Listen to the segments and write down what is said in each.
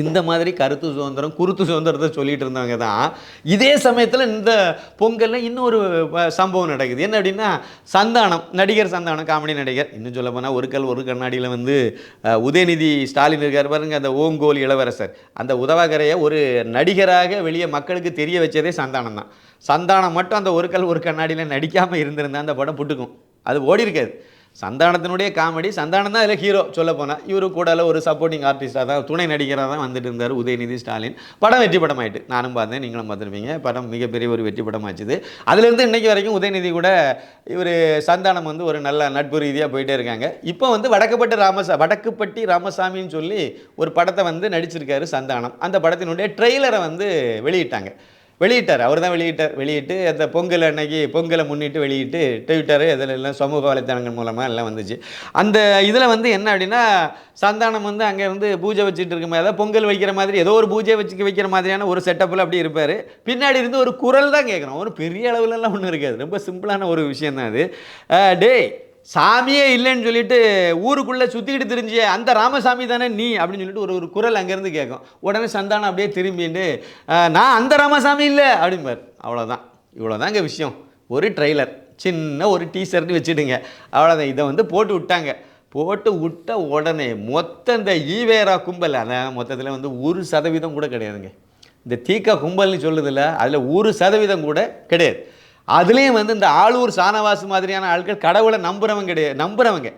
இந்த மாதிரி கருத்து சுதந்திரம் குருத்து சுதந்திரத்தை சொல்லிட்டு இருந்தவங்க தான். இதே சமயத்தில் இந்த பொங்கலில் இன்னொரு சம்பவம் நடக்குது. என்ன அப்படின்னா சந்தானம் நடிகர் சந்தானம் காமெடி நடிகர். இன்னும் சொல்ல போனால் ஒரு கல் ஒரு கண்ணாடியில் வந்து உதயநிதி ஸ்டாலின் இருக்கார் பாருங்க அந்த ஓங்கோல் இளவரசர். அந்த உதவகரையை ஒரு நடிகராக வெளியே மக்களுக்கு தெரிய வச்சதே சந்தானம் தான். சந்தானம் மட்டும் அந்த ஒரு கல் ஒரு கண்ணாடியில் நடிக்காமல் இருந்திருந்தா அந்த படம் புட்டுக்கும். அது ஓடி இருக்காது சந்தானத்தினுடைய காமெடி சந்தானம் தான் அதில் ஹீரோ சொல்ல போனால் இவரு கூட ஒரு சப்போர்ட்டிங் ஆர்டிஸ்டாக தான் துணை நடிகராக தான் வந்துட்டு இருந்தார் உதயநிதி ஸ்டாலின். படம் வெற்றி படம் ஆயிட்டு நானும் பார்த்தேன் நீங்களும் பார்த்துருப்பீங்க. படம் மிகப்பெரிய ஒரு வெற்றி படம் ஆச்சுது அதுலேருந்து இன்னைக்கு வரைக்கும் உதயநிதி கூட இவர் சந்தானம் வந்து ஒரு நல்ல நட்பு ரீதியாக போயிட்டே இருக்காங்க. இப்போ வந்து வடக்கப்பட்டு ராமசா வடக்குப்பட்டி ராமசாமின்னு சொல்லி ஒரு படத்தை வந்து நடிச்சிருக்காரு சந்தானம். அந்த படத்தினுடைய ட்ரெய்லரை வந்து வெளியிட்டாங்க. வெளியிட்டார். அவர் தான் வெளியிட்டார். வெளியிட்டு அந்த பொங்கல் அன்னைக்கு பொங்கலை முன்னிட்டு வெளியிட்டு ட்விட்டரு இதில் எல்லாம் சமூக வலைத்தளங்கள் மூலமாக எல்லாம் வந்துச்சு. அந்த இதில் வந்து என்ன அப்படின்னா சந்தானம் வந்து அங்கே இருந்து பூஜை வச்சுட்டு இருக்க மாதிரி பொங்கல் வைக்கிற மாதிரி ஏதோ ஒரு பூஜை வச்சு வைக்கிற மாதிரியான ஒரு செட்டப்பில் அப்படி இருப்பார். பின்னாடி இருந்து ஒரு குரல் தான் கேட்குறோம் ஒரு பெரிய அளவுலலாம் ஒன்றும் இருக்காது. ரொம்ப சிம்பிளான ஒரு விஷயம் தான் அது டே சாமியே இல்லைன்னு சொல்லிட்டு ஊருக்குள்ளே சுற்றிக்கிட்டு தெரிஞ்ச அந்த ராமசாமி தானே நீ? அப்படின்னு சொல்லிட்டு ஒரு ஒரு குரல் அங்கேருந்து கேட்கும். உடனே சந்தானம் அப்படியே திரும்பிட்டு நான் அந்த ராமசாமி இல்லை அப்படிம்பார். அவ்வளோதான் இவ்வளோதாங்க விஷயம். ஒரு ட்ரெய்லர் சின்ன ஒரு டீசர்ட்னு வச்சுடுங்க. அவ்வளோதான் இதை வந்து போட்டு விட்டாங்க. போட்டு விட்ட உடனே மொத்த இந்த ஈவேரா கும்பல் அதான் மொத்தத்தில் வந்து ஒரு சதவீதம் கூட கிடையாதுங்க. இந்த தீக்கா கும்பல்னு சொல்லுதில்ல அதில் ஒரு சதவீதம் கூட கிடையாது. அதுலேயும் வந்து இந்த ஆளூர் சானவாசு மாதிரியான ஆட்கள் கடவுளை நம்புறவங்க கிடையாது நம்புறவங்க.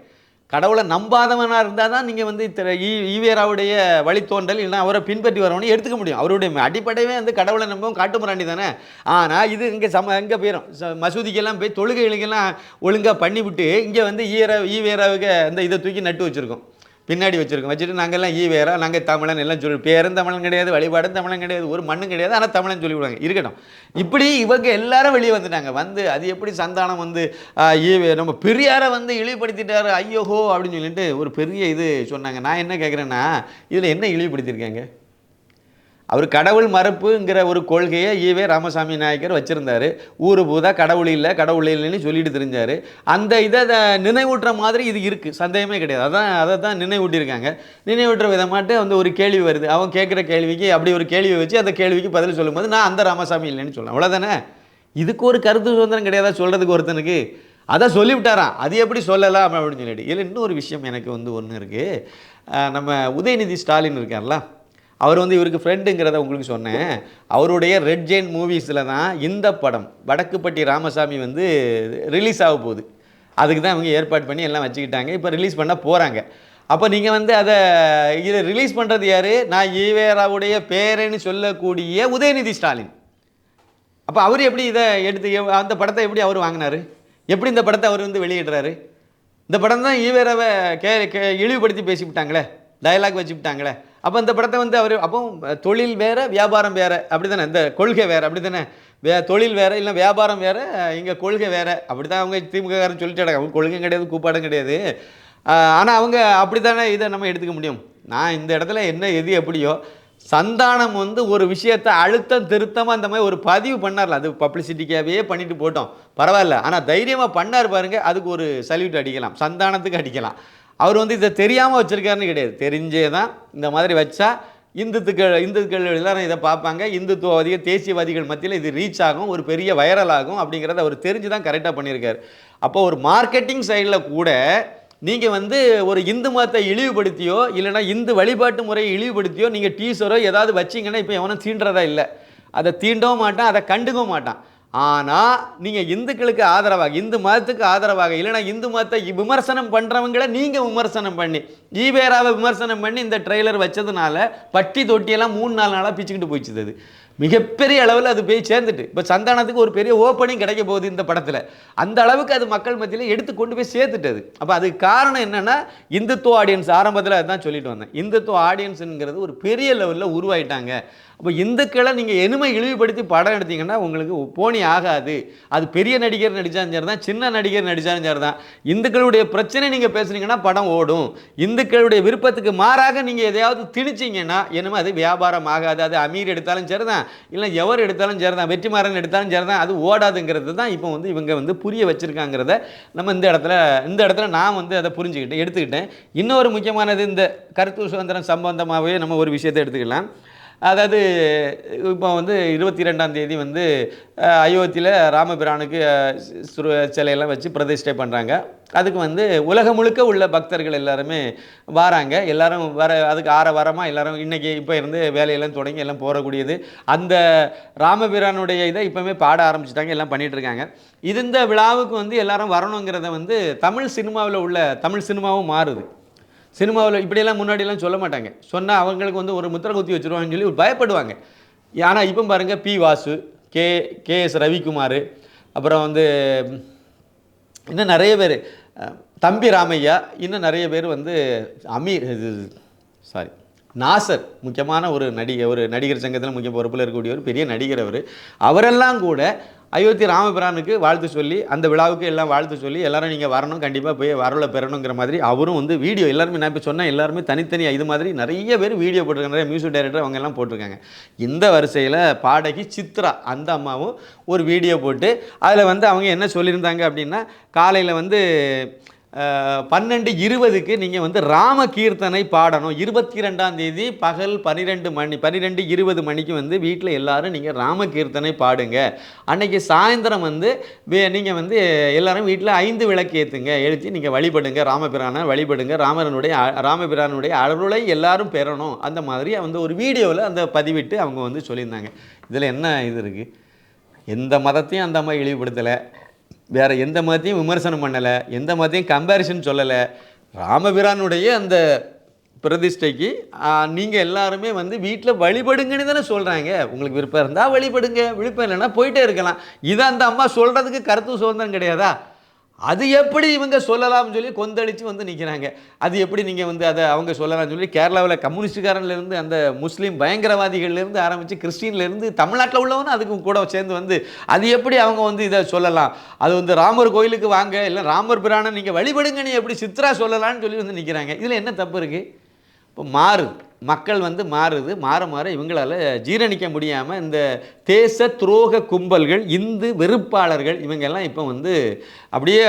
கடவுளை நம்பாதவனாக இருந்தால் தான் நீங்கள் வந்து திரு ஈவேராவுடைய வழித்தோன்றல் இல்லைன்னா அவரை பின்பற்றி வரவனே எடுத்துக்க முடியும். அவருடைய அடிப்படையே வந்து கடவுளை நம்பவும் காட்டுமுறாண்டி தானே. ஆனால் இது இங்கே சம எங்கே போயிடும் ச- மசூதிக்கெல்லாம் போய் தொழுகைகளுக்கெல்லாம் ஒழுங்காக பண்ணிவிட்டு இங்கே வந்து ஈர ஈவேராவுக்கு அந்த இதை தூக்கி நட்டு வச்சுருக்கோம். பின்னாடி வச்சுருக்கோம். வச்சுட்டு நாங்கள்லாம் ஈவேரா நாங்கள் தமிழன் எல்லாம் சொல்லி பேரும் தமிழன் கிடையாது வழிபாடும் தமிழன் கிடையாது ஒரு மண்ணும் கிடையாது ஆனால் தமிழன் சொல்லி விடுவாங்க. இருக்கட்டும். இப்படி இவங்க எல்லாரும் வெளியே வந்துட்டாங்க. வந்து அது எப்படி சந்தானம் வந்து ஆஹ், ஈவே நம்ம பெரியாரை வந்து இழிவுபடுத்திட்டாரு ஐயோஹோ அப்படின்னு சொல்லிட்டு ஒரு பெரிய இது சொன்னாங்க. நான் என்ன கேட்குறேன்னா இதில் என்ன இழிவுபடுத்தியிருக்காங்க? அவர் கடவுள் மறுப்புங்கிற ஒரு கொள்கையை ஈவே ராமசாமி நாயக்கர் வச்சுருந்தாரு. ஊர் பூதா கடவுள் இல்லை கடவுள் இல்லைன்னு சொல்லிட்டு தெரிஞ்சார். அந்த இதை நினைவூட்டுற மாதிரி இது இருக்குது சந்தேகமே கிடையாது. அதான் அதை தான் நினைவூட்டியிருக்காங்க. நினைவூட்டுற விதமாட்டு வந்து ஒரு கேள்வி வருது. அவன் கேட்குற கேள்விக்கு அப்படி ஒரு கேள்வியை வச்சு அந்த கேள்விக்கு பதில் சொல்லும்போது நான் அந்த ராமசாமி இல்லைன்னு சொல்லலாம் அவ்வளோதானே இதுக்கு ஒரு கருத்து சுதந்திரம் கிடையாதா சொல்கிறதுக்கு ஒருத்தனுக்கு? அதை சொல்லிவிட்டாராம் அது எப்படி சொல்லலாம் அப்படின்னு சொல்லிட்டு. இதில் இன்னொரு விஷயம் எனக்கு வந்து ஒன்று இருக்குது நம்ம உதயநிதி ஸ்டாலின் இருக்கார்ல அவர் வந்து இவருக்கு ஃப்ரெண்டுங்கிறத உங்களுக்கு சொன்னேன். அவருடைய ரெட் ஜெயின் மூவிஸில் தான் இந்த படம் வடக்குப்பட்டி ராமசாமி வந்து ரிலீஸ் ஆக போகுது. அதுக்கு தான் இவங்க ஏற்பாடு பண்ணி எல்லாம் வச்சுக்கிட்டாங்க. இப்போ ரிலீஸ் பண்ண போகிறாங்க அப்போ நீங்கள் வந்து அதை இதை ரிலீஸ் பண்ணுறது யார்? நான் ஈவேராவுடைய பேரன்னு சொல்லக்கூடிய உதயநிதி ஸ்டாலின். அப்போ அவர் எப்படி இதை எடுத்து அந்த படத்தை எப்படி அவர் வாங்கினாரு? எப்படி இந்த படத்தை அவர் வந்து வெளியிடுறாரு? இந்த படம் தான் ஈவேராவை கே கே இழிவுபடுத்தி பேசிவிட்டாங்களே டயலாக் வச்சுவிட்டாங்களே. அப்போ இந்த படத்தை வந்து அவர் அப்போ தொழில் வேறு வியாபாரம் வேறு அப்படி தானே இந்த கொள்கை வேறு அப்படி தானே வே தொழில் வேற இல்லை வியாபாரம் வேறு இங்கே கொள்கை வேறு அப்படி தான் அவங்க திமுககாரன் சொல்லிட்டாங்க. அவங்க கொள்கை கிடையாது கூப்பாடும் கிடையாது. ஆனால் அவங்க அப்படி தானே இதை நம்ம எடுத்துக்க முடியும்? நான் இந்த இடத்துல என்ன எது எப்படியோ சந்தானம் வந்து ஒரு விஷயத்தை அழுத்தம் திருத்தமாக அந்த மாதிரி ஒரு பதிவு பண்ணார்ல. அது பப்ளிசிட்டிக்காகவே பண்ணிட்டு போட்டோம். பரவாயில்ல. ஆனால் தைரியமாக பண்ணார் பாருங்கள் அதுக்கு ஒரு சல்யூட் அடிக்கலாம். சந்தானத்துக்கு அடிக்கலாம். அவர் வந்து இதை தெரியாமல் வச்சுருக்காருன்னு கிடையாது. தெரிஞ்சே தான் இந்த மாதிரி வச்சா இந்துத்துக்கள் இந்துக்கள் எல்லாரும் இதை பார்ப்பாங்க. இந்துத்துவவாதிகள் தேசியவாதிகள் மத்தியில் இது ரீச் ஆகும் ஒரு பெரிய வைரல் ஆகும் அப்படிங்கிறத அவர் தெரிஞ்சு தான் கரெக்டாக பண்ணியிருக்காரு. அப்போ ஒரு மார்க்கெட்டிங் சைடில் கூட நீங்கள் வந்து ஒரு இந்து மதத்தை இழிவுபடுத்தியோ இல்லைன்னா இந்து வழிபாட்டு முறையை இழிவுபடுத்தியோ நீங்கள் டீசரோ ஏதாவது வச்சிங்கன்னா இப்போ எவனும் தீண்டுறதா இல்லை. அதை தீண்டவும் மாட்டான் அதை கண்டுக்கவும் மாட்டான். ஆனால் நீங்கள் இந்துக்களுக்கு ஆதரவாக இந்து மதத்துக்கு ஆதரவாக இல்லைன்னா இந்து மதத்தை விமர்சனம் பண்ணுறவங்கள நீங்கள் விமர்சனம் பண்ணி ஈவேராவை விமர்சனம் பண்ணி இந்த ட்ரெய்லர் வச்சதுனால பட்டி தொட்டியெல்லாம் மூணு நாலு நாளாக பிச்சுக்கிட்டு போயிடுச்சு அது மிகப்பெரிய அளவில் அது போய் சேர்ந்துட்டு இப்போ சந்தானத்துக்கு ஒரு பெரிய ஓப்பனிங் கிடைக்க போகுது இந்த படத்தில். அந்த அளவுக்கு அது மக்கள் மத்தியில் எடுத்து கொண்டு போய் சேர்த்துட்டது அப்போ அதுக்கு காரணம் என்னென்னா இந்துத்துவ ஆடியன்ஸ் ஆரம்பத்தில் அதுதான் சொல்லிட்டு வந்தேன். இந்துத்துவ ஆடியன்ஸுங்கிறது ஒரு பெரிய லெவலில் உருவாயிட்டாங்க. அப்போ இந்துக்களை நீங்கள் எனிமை இழிவுபடுத்தி படம் எடுத்தீங்கன்னா உங்களுக்கு போனி ஆகாது. அது பெரிய நடிகர் நடித்தாலும் சரி தான் சின்ன நடிகர் நடித்தாலும் சரி தான். இந்துக்களுடைய பிரச்சனை நீங்கள் பேசுனீங்கன்னா படம் ஓடும். இந்துக்களுடைய விருப்பத்துக்கு மாறாக நீங்கள் எதையாவது திணிச்சிங்கன்னா என்னமோ அது வியாபாரம் ஆகாது. அது அமீர் எடுத்தாலும் சரி தான் இல்லை எவர் எடுத்தாலும் சரிதான் வெற்றிமாறன் எடுத்தாலும் சரிதான் அது ஓடாதுங்கிறது தான் இப்போ வந்து இவங்க வந்து புரிய வச்சுருக்காங்கிறத நம்ம இந்த இடத்துல இந்த இடத்துல நான் வந்து அதை புரிஞ்சுக்கிட்டேன் எடுத்துக்கிட்டேன். இன்னொரு முக்கியமானது இந்த கருத்து சுதந்திரம் சம்பந்தமாகவே நம்ம ஒரு விஷயத்தை எடுத்துக்கலாம். அதாவது இப்போ வந்து இருபத்தி ரெண்டாம் தேதி வந்து அயோத்தியில் ராமபிரானுக்கு சுரு சிலையெல்லாம் வச்சு பிரதிஷ்டை பண்ணுறாங்க அதுக்கு வந்து உலகம் முழுக்க உள்ள பக்தர்கள் எல்லாருமே வராங்க. எல்லாரும் வர அதுக்கு ஆற வாரமாக எல்லாரும் இன்றைக்கி இப்போ இருந்து வேலையெல்லாம் தொடங்கி எல்லாம் போகக்கூடியது அந்த ராமபிரானுடைய இதை இப்போவுமே பாட ஆரம்பிச்சிட்டாங்க எல்லாம் பண்ணிகிட்ருக்காங்க இருக்காங்க இது இந்த விழாவுக்கு வந்து எல்லாரும் வரணுங்கிறத வந்து தமிழ் சினிமாவில் உள்ள தமிழ் சினிமாவும் மாறுது. சினிமாவில் இப்படியெல்லாம் முன்னாடியெல்லாம் சொல்ல மாட்டாங்க. சொன்னால் அவங்களுக்கு வந்து ஒரு முத்திரை குத்தி வச்சுருவாங்கன்னு சொல்லி பயப்படுவாங்க. ஆனால் இப்போ பாருங்கள் P Vasu K K S Ravikumar அப்புறம் வந்து இன்னும் நிறைய பேர். தம்பி ராமையா இன்னும் நிறைய பேர் வந்து அமீர் இது சாரி நாசர் முக்கியமான ஒரு நடிகை ஒரு நடிகர் சங்கத்தில் முக்கிய பொறுப்பில் இருக்கக்கூடிய ஒரு பெரிய நடிகர் அவர். அவரெல்லாம் கூட அயோத்தி ராமபிரானுக்கு வாழ்த்து சொல்லி அந்த விழாவுக்கு எல்லாம் வாழ்த்து சொல்லி எல்லாரும் நீங்கள் வரணும் கண்டிப்பாக போய் வரல பெறணுங்கிற மாதிரி அவரும் வந்து வீடியோ எல்லாருமே நான் இப்போ சொன்னேன் எல்லாருமே தனித்தனியாக இது மாதிரி நிறைய பேர் வீடியோ போட்டிருக்காங்க நிறைய மியூசிக் டைரக்டர் அவங்க எல்லாம் போட்டிருக்காங்க. இந்த வரிசையில் பாடகி சித்ரா அந்த அம்மாவும் ஒரு வீடியோ போட்டு அதில் வந்து அவங்க என்ன சொல்லியிருந்தாங்க அப்படின்னா காலையில் வந்து பன்னெண்டு இருபதுக்கு நீங்கள் வந்து ராம கீர்த்தனை பாடணும். இருபத்தி ரெண்டாம் தேதி பகல் பன்னிரெண்டு மணி பன்னிரெண்டு இருபது மணிக்கு வந்து வீட்டில் எல்லோரும் நீங்கள் ராம கீர்த்தனை பாடுங்க. அன்னைக்கு சாயந்தரம் வந்து நீங்கள் வந்து எல்லோரும் வீட்டில் ஐந்து விளக்கு ஏற்றுங்க எழுத்தி நீங்கள் வழிபடுங்க. ராமபிரானை வழிபடுங்க. ராமரனுடைய ராமபிரானுடைய அருளை எல்லாரும் பெறணும். அந்த மாதிரி வந்து ஒரு வீடியோவில் அந்த பதிவிட்டு அவங்க வந்து சொல்லியிருந்தாங்க. இதில் என்ன இது இருக்குது எந்த மதத்தையும் அந்த மாதிரி இழிவுபடுத்தலை. வேறு எந்த மதத்தையும் விமர்சனம் பண்ணலை எந்த மதத்தையும் கம்பேரிசன் சொல்லலை. ராமபிரானுடைய அந்த பிரதிஷ்டைக்கு நீங்கள் எல்லாருமே வந்து வீட்டில் வழிபடுங்கன்னு தானே சொல்கிறாங்க உங்களுக்கு விருப்பம் இருந்தால் வழிபடுங்க விருப்பம் இல்லைன்னா போயிட்டே இருக்கலாம். இதை அந்த அம்மா சொல்கிறதுக்கு கருத்து சுதந்திரம் கிடையாதா? அது எப்படி இவங்க சொல்லலாம்னு சொல்லி கொந்தளித்து வந்து நிற்கிறாங்க அது எப்படி நீங்கள் வந்து அதை அவங்க சொல்லலாம்னு சொல்லி கேரளாவில் கம்யூனிஸ்டுக்காரன்லேருந்து அந்த முஸ்லீம் பயங்கரவாதிகள்லேருந்து ஆரம்பித்து கிறிஸ்டின்லேருந்து தமிழ்நாட்டில் உள்ளவனும் அதுக்கு கூட சேர்ந்து வந்து அது எப்படி அவங்க வந்து இதை சொல்லலாம்? அது வந்து ராமர் கோயிலுக்கு வாங்க இல்லை ராமர் பிரானை நீங்கள் வழிபடுங்க நீ எப்படி சித்ரா சொல்லலாம்னு சொல்லி வந்து நிற்கிறாங்க இதில் என்ன தப்பு இருக்குது இப்போ மாறுது மக்கள் வந்து மாறுது மாற மாற இவங்களால் ஜீரணிக்க முடியாமல் இந்த தேச துரோக கும்பல்கள் இந்து வெறுப்பாளர்கள் இவங்கெல்லாம் இப்போ வந்து அப்படியே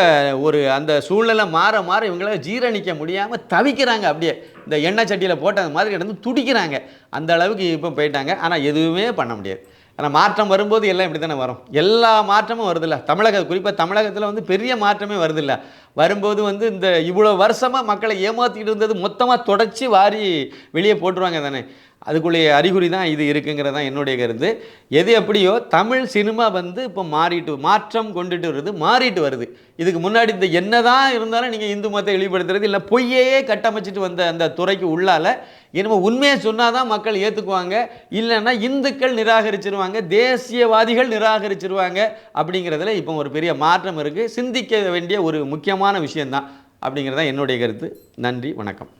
ஒரு அந்த சூழ்நிலை மாற மாற இவங்களால் ஜீரணிக்க முடியாமல் தவிக்கிறாங்க. அப்படியே இந்த எண்ணெய் சட்டியில் போட்ட மாதிரி கிடந்து துடிக்கிறாங்க. அந்த அளவுக்கு இப்போ போயிட்டாங்க. ஆனால் எதுவுமே பண்ண முடியாது. ஆனால் மாற்றம் வரும்போது எல்லாம் இப்படி தானே வரும். எல்லா மாற்றமும் வருதில்ல. தமிழக குறிப்பாக தமிழகத்தில் வந்து பெரிய மாற்றமே வருதில்ல. வரும்போது வந்து இந்த இவ்வளோ வருஷமாக மக்களை ஏமாற்றிக்கிட்டு இருந்தது மொத்தமாக தொடச்சி வாரி வெளியே போட்டுருவாங்க தானே. அதுக்குள்ளேயே அறிகுறி தான் இது இருக்குங்கிறது தான் என்னுடைய கருத்து. எது எப்படியோ தமிழ் சினிமா வந்து இப்போ மாறிட்டு மாற்றம் கொண்டுட்டு வருது மாறிட்டு வருது. இதுக்கு முன்னாடி இந்த என்னதான் இருந்தாலும் நீங்கள் இந்து மதத்தை வெளிப்படுத்துறது இல்லை பொய்யையே கட்டமைச்சிட்டு வந்த அந்த துறைக்கு உள்ளால இனிமே உண்மையை சொன்னால் தான் மக்கள் ஏற்றுக்குவாங்க இல்லைன்னா இந்துக்கள் நிராகரிச்சிருவாங்க தேசியவாதிகள் நிராகரிச்சிருவாங்க அப்படிங்கிறதுல இப்போ ஒரு பெரிய மாற்றம் இருக்குது சிந்திக்க வேண்டிய ஒரு முக்கியமான விஷயந்தான் அப்படிங்கிறது தான் என்னுடைய கருத்து. நன்றி வணக்கம்.